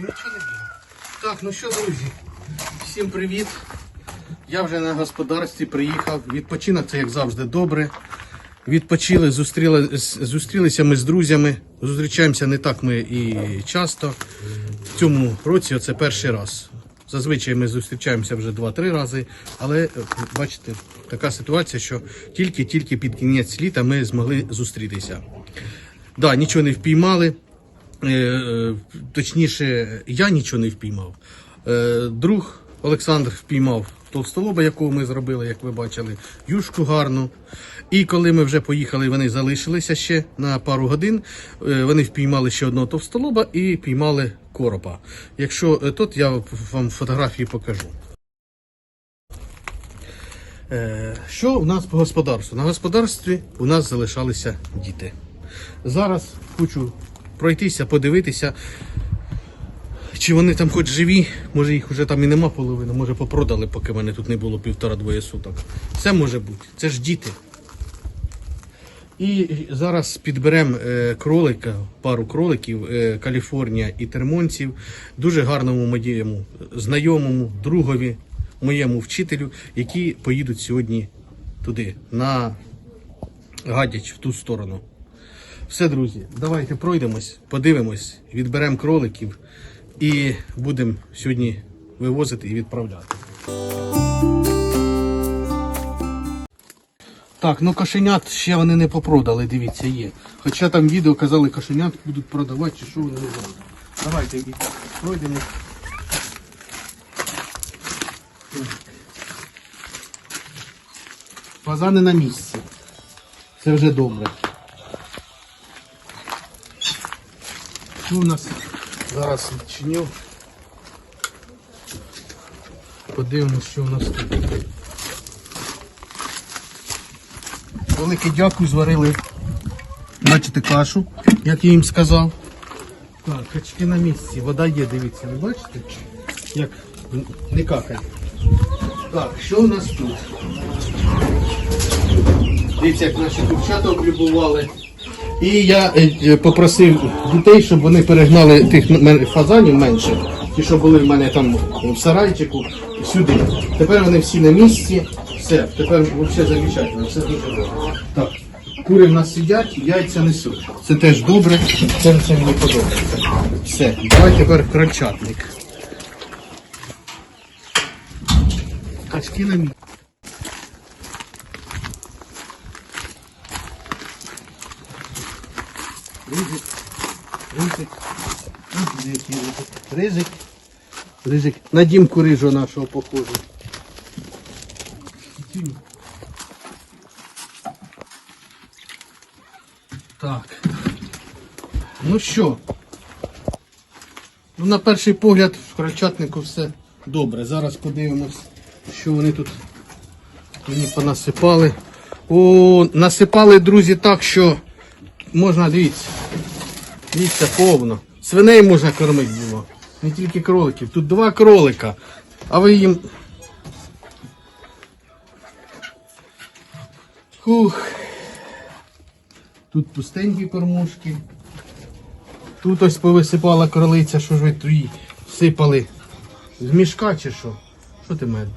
Нічого не бігав. Так, ну що, друзі, всім привіт. Я вже на господарстві приїхав. Відпочинок це як завжди добре. Відпочили, зустріли, зустрілися ми з друзями. Зустрічаємося не так ми і часто. В цьому році це перший раз. Зазвичай ми зустрічаємося вже 2-3 рази, але е, бачите, така ситуація, що тільки-тільки під кінець літа ми змогли зустрітися. Да, нічого не впіймали. Е, е, точніше, я нічого не впіймав. Е, друг Олександр впіймав товстолоба, якого ми зробили, як ви бачили, юшку гарну. І коли ми вже поїхали, вони залишилися ще на пару годин. Вони впіймали ще одного товстолоба і піймали коропа. Якщо тут я вам фотографії покажу. Що у нас по господарству? На господарстві у нас залишалися діти. Зараз хочу пройтися, подивитися, чи вони там хоч живі, може їх вже там і нема половини, може попродали, поки мене тут не було півтора-двоє суток. Все може бути, це ж діти. І зараз підберемо е, кролика, пару кроликів, е, Каліфорнія і термонців, дуже гарному моєму знайомому, другові, моєму вчителю, які поїдуть сьогодні туди, на Гадяч, в ту сторону. Все, друзі, давайте пройдемось, подивимось, відберемо кроликів і будемо сьогодні вивозити і відправляти. Так, ну кошенят ще вони не попродали, дивіться, є. Хоча там відео казали, кошенят будуть продавати, чи що вони не знають. Давайте і пройдемо. Фазани на місці. Це вже добре. У нас зараз відчиню. Подивимось, що у нас тут. Велике дякую, зварили. Бачите кашу, як я їм сказав. Так, качки на місці. Вода є, дивіться, ви бачите? Як не какає. Так, що у нас тут? Дивіться, як наші дівчата облюбували. І я е, е, попросив дітей, щоб вони перегнали тих фазанів менше, ті, що були в мене там в сарайчику, сюди. Тепер вони всі на місці. Все, тепер взагалі замечательно, все дуже добре. Так, кури в нас сидять, яйця несуть. Це теж добре, це все мені подобається. Все, давай тепер крольчатник. Качки на місці. Ризик? ризик, ризик, на дімку рижу нашого похожу. Так. Ну що? Ну, на перший погляд в крольчатнику все добре. Зараз подивимось, що вони тут мені понасипали. О, насипали, друзі, так, що можна, дивіться, дивіться, повно. Свиней можна кормити було. Не тільки кроликів. Тут два кролика. А ви їм. Хух. Тут пустенькі кормушки. Тут ось повисипала кролиця, що ж ви твої сипали. З мішка чи що? Що ти мене?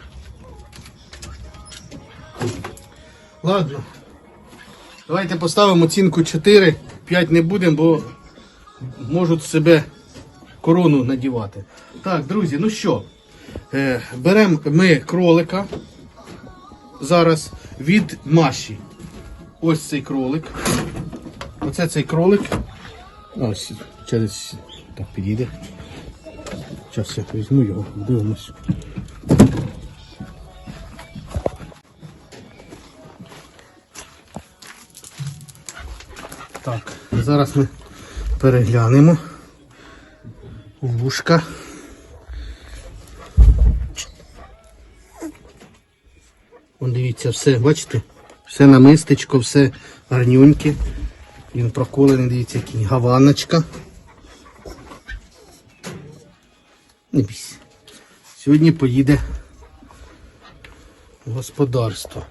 Ладно. Давайте поставимо оцінку 4. 5 не будемо, бо можуть себе корону надівати. Так, друзі, ну що, е, беремо ми кролика зараз від Маші. Ось цей кролик. Оце цей кролик. Ось через так підійде. Зараз я візьму його, дивимось. Так, зараз ми переглянемо вушка. Вон дивіться, все, бачите? Все на мистечко, все гарнюньке. Він проколений, дивіться, який гаваночка. Не бійся. Сьогодні поїде в господарство.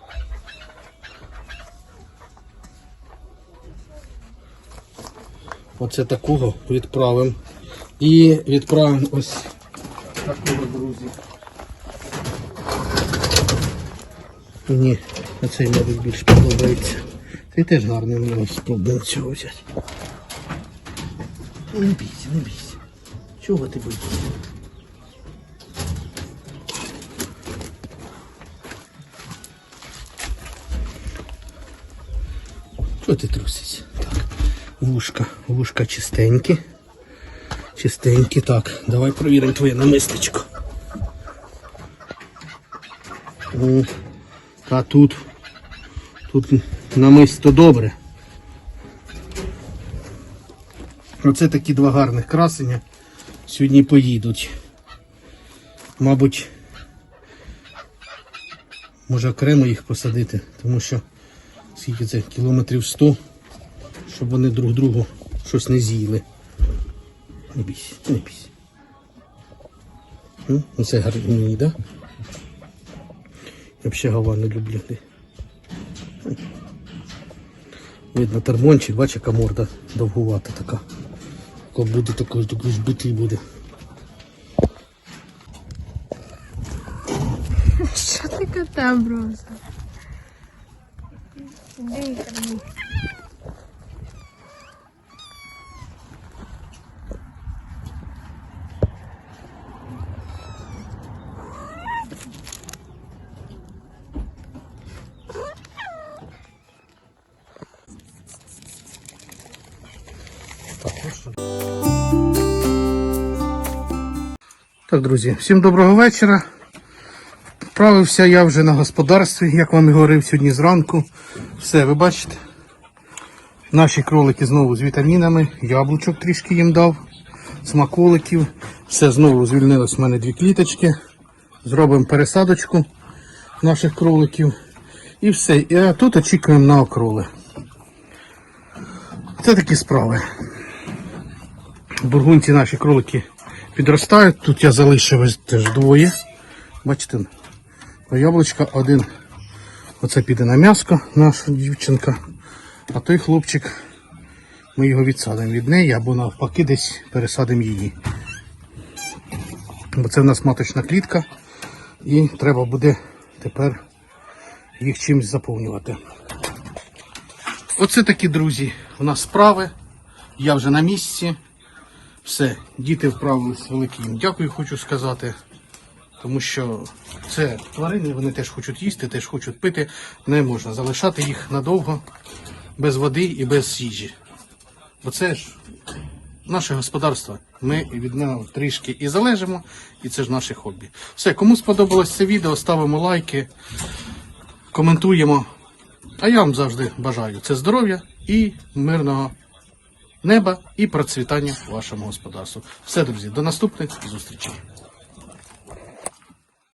Оце такого відправимо І відправимо ось такого друзі. Мені оцей, мабуть, більш подобається. Цей теж гарний, мені спробуємо цього взяти. Не бійся, не бійся. Чого ти боїшся? Чого ти трусишся? Вушка, вушка чистенькі. Чистенькі. Так, давай провіримо твоє намистечко. О, а тут. Тут намисто добре. Оце такі два гарних красення. Сьогодні поїдуть. Мабуть, може окремо їх посадити, тому що скільки це кілометрів 100, щоб вони друг другу щось не з'їли. Не бійся, не бійся. Ну, Оце гарні, так? Да? Я взагалі гава не люблю. Видно, термончик, бачиш, яка морда довгувата така. Як буде такий, такий збитий буде. Що ти кота бросив? Дивіться Так, друзі, всім доброго вечора. Вправився я вже на господарстві, як вам і говорив сьогодні зранку. Все, ви бачите. Наші кролики знову з вітамінами, яблучок трішки їм дав, смаколиків. Все знову звільнилось в мене дві кліточки. Зробимо пересадочку наших кроликів. І все. І тут очікуємо на окроли. Це такі справи. Бургунці наші кролики підростають. Тут я залишив теж двоє. Бачите, по яблучка один. Оце піде на м'яско, наша дівчинка. А той хлопчик, ми його відсадимо від неї або навпаки десь пересадимо її. Бо це в нас маточна клітка і треба буде тепер їх чимось заповнювати. Оце такі друзі. У нас справи. Я вже на місці. Все, діти вправились велике їм. Дякую, хочу сказати. Тому що це тварини, вони теж хочуть їсти, теж хочуть пити. Не можна залишати їх надовго без води і без їжі. Бо це ж наше господарство. Ми від нього трішки і залежимо, і це ж наше хобі. Все, кому сподобалось це відео, ставимо лайки, коментуємо. А я вам завжди бажаю це здоров'я і мирного неба і процвітання вашому господарству. Все, друзі, до наступних зустрічей.